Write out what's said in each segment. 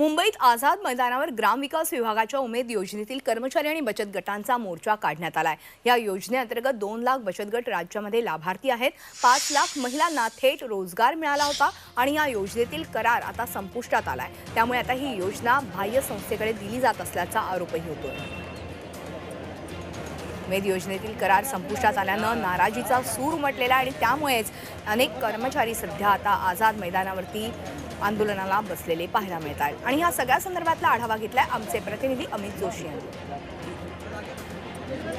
मुंबईत आझाद मैदानावर ग्रामविकास विभागाच्या उमेद योजनेतील कर्मचारी आणि बचत गटांचा मोर्चा काढण्यात आलाय. या योजनेअंतर्गत दोन लाख बचत गट राज्यामध्ये लाभार्थी आहेत. पाच लाख महिलांना थेट रोजगार मिळाला होता आणि या योजनेतील करार आता संपुष्टात आलाय. त्यामुळे आता ही योजना बाह्य संस्थेकडे दिली जात असल्याचा आरोपही होतोय. उमेद योजनेतील करार संपुष्टात आल्यानं नाराजीचा सूर उमटलेला आणि त्यामुळेच अनेक कर्मचारी सध्या आता आझाद मैदानावरती आंदोलनाला बसलेले पाहायला मिळत आहेत. आणि ह्या सगळ्या संदर्भातला आढावा घेतलाय आमचे प्रतिनिधी अमित जोशी यांनी.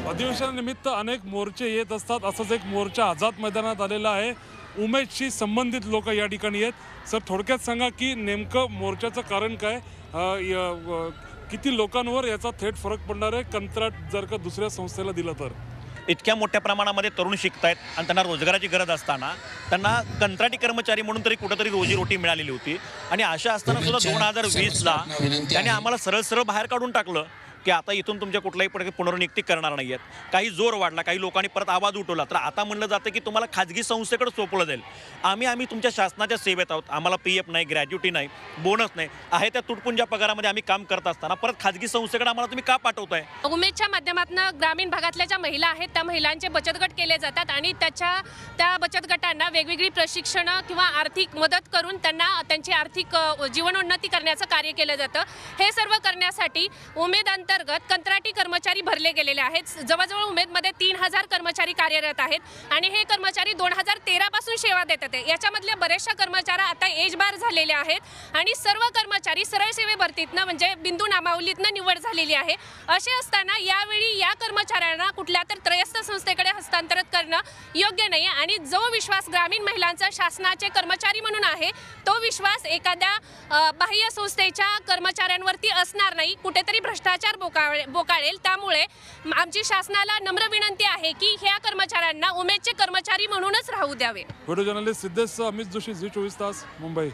अधिवेशनानिमित्त अनेक मोर्चे येत असतात. असंच एक मोर्चा आझाद मैदानात आलेला आहे. उमेदशी संबंधित लोक या ठिकाणी आहेत सर थोडक्यात सांगा की नेमकं मोर्चाचं कारण काय? य- किती लोकांवर याचा थेट फरक पडणार आहे? कंत्राट जर का दुसऱ्या संस्थेला दिलं तर. इतक्या मोठ्या प्रमाणामध्ये तरुण शिकत आहेत आणि त्यांना रोजगाराची गरज असताना त्यांना कंत्राटी कर्मचारी म्हणून तरी कुठंतरी रोजीरोटी मिळालेली होती. आणि अशा असताना सुद्धा दोन हजार वीसला त्याने आम्हाला सरळ सरळ बाहेर काढून टाकलं. की आता इथून तुमच्या कुठल्याही प्रकारे पुनर्नियुक्ती करणार नाही आहेत. काही जोर वाढला काही लोकांनी परत आवाज उठवला. तर आता म्हणलं जातं की तुम्हाला खाजगी संस्थेकडे सोपवलं जाईल. आम्ही आम्ही तुमच्या शासनाच्या सेवेत आहोत. आम्हाला पी एफ नाही ग्रॅज्युटी नाही बोनस नाही. आहे त्या तुटपुंज्या पगारामध्ये आम्ही काम करत असताना परत खाजगी संस्थेकडे आम्हाला तुम्ही का पाठवताय? उमेदच्या माध्यमातून ग्रामीण भागातल्या ज्या महिला आहेत त्या महिलांचे बचत गट केले जातात आणि त्याच्या त्या बचत गटांना वेगवेगळी प्रशिक्षणं किंवा आर्थिक मदत करून त्यांना त्यांची आर्थिक जीवनोन्नती करण्याचं कार्य केलं जातं. हे सर्व करण्यासाठी उमेद अंतर्गत कंत्राटी कर्मचारी भरले गेलेले आहेत. जवळजवळ उमेदमध्ये तीन हजार कर्मचारी कार्यरत आहेत आणि हे कर्मचारी दोन हजार तेरापासून सेवा देत होते याच्यामधल्या बऱ्याचशा कर्मचाऱ्या आता एज बार झालेल्या आहेत आणि सर्व कर्मचारी सरळ सेवे भरतीतनं म्हणजे बिंदू नामावलीतनं निवड झालेली आहे. असे असताना यावेळी या कर्मचाऱ्यांना कुठल्या तर त्रयस्थ संस्थेकडे हस्तांतरित करणं योग्य नाही आणि जो विश्वास ग्रामीण महिलांचा शासनाचे कर्मचारी म्हणून आहे तो विश्वास एखाद्या बाह्य संस्थेच्या कर्मचाऱ्यांवरती असणार नाही. नाही कुठेतरी भ्रष्टाचार बोकाळे बोकाळेल. त्यामुळे आमची शासनाला नम्र विनंती आहे की ह्या कर्मचाऱ्यांना उमेदचे कर्मचारी म्हणूनच राहू द्यावे. Video journalist Siddhesh Amit Joshi Zee चोवीस तास मुंबई